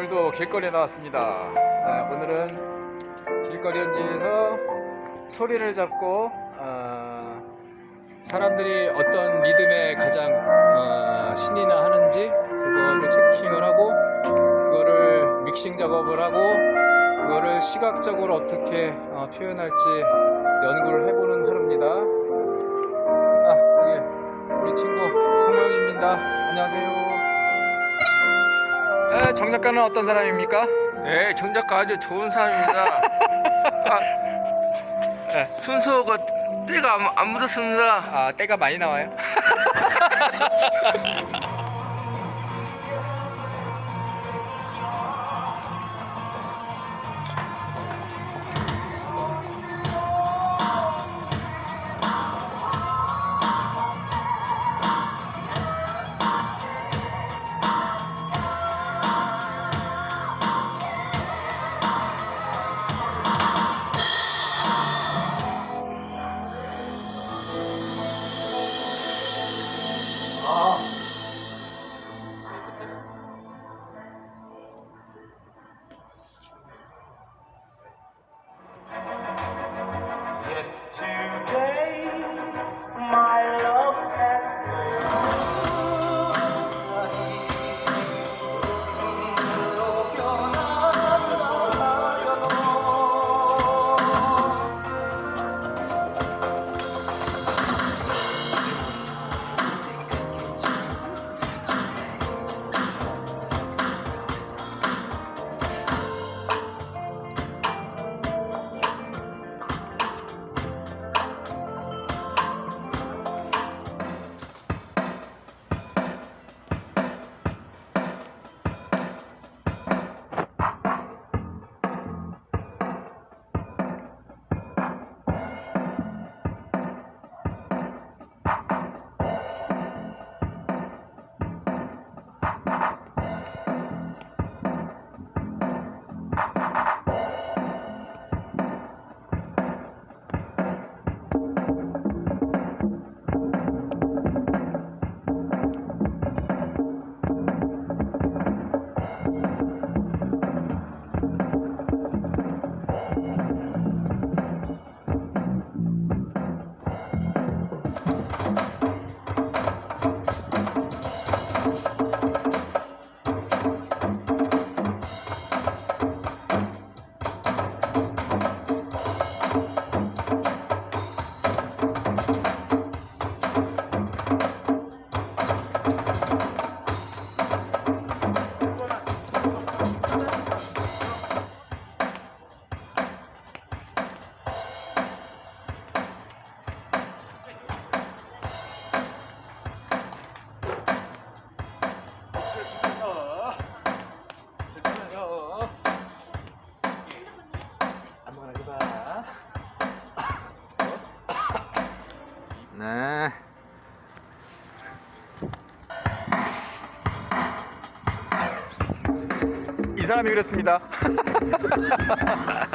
오늘도 길거리에 나왔습니다. 아, 오늘은 길거리 현지에서 소리를 잡고 아, 사람들이 어떤 리듬에 가장 어, 신이나 하는지 그거를 체킹을 하고 그거를 믹싱 작업을 하고 그거를 시각적으로 어떻게 어, 표현할지 연구를 해보는 에, 정 작가는 어떤 사람입니까? 네, 정 작가 아주 좋은 사람입니다. 아, 순서가 때가 안, 안 묻었습니다. 아 때가 많이 나와요. 네. 이 사람이 그랬습니다.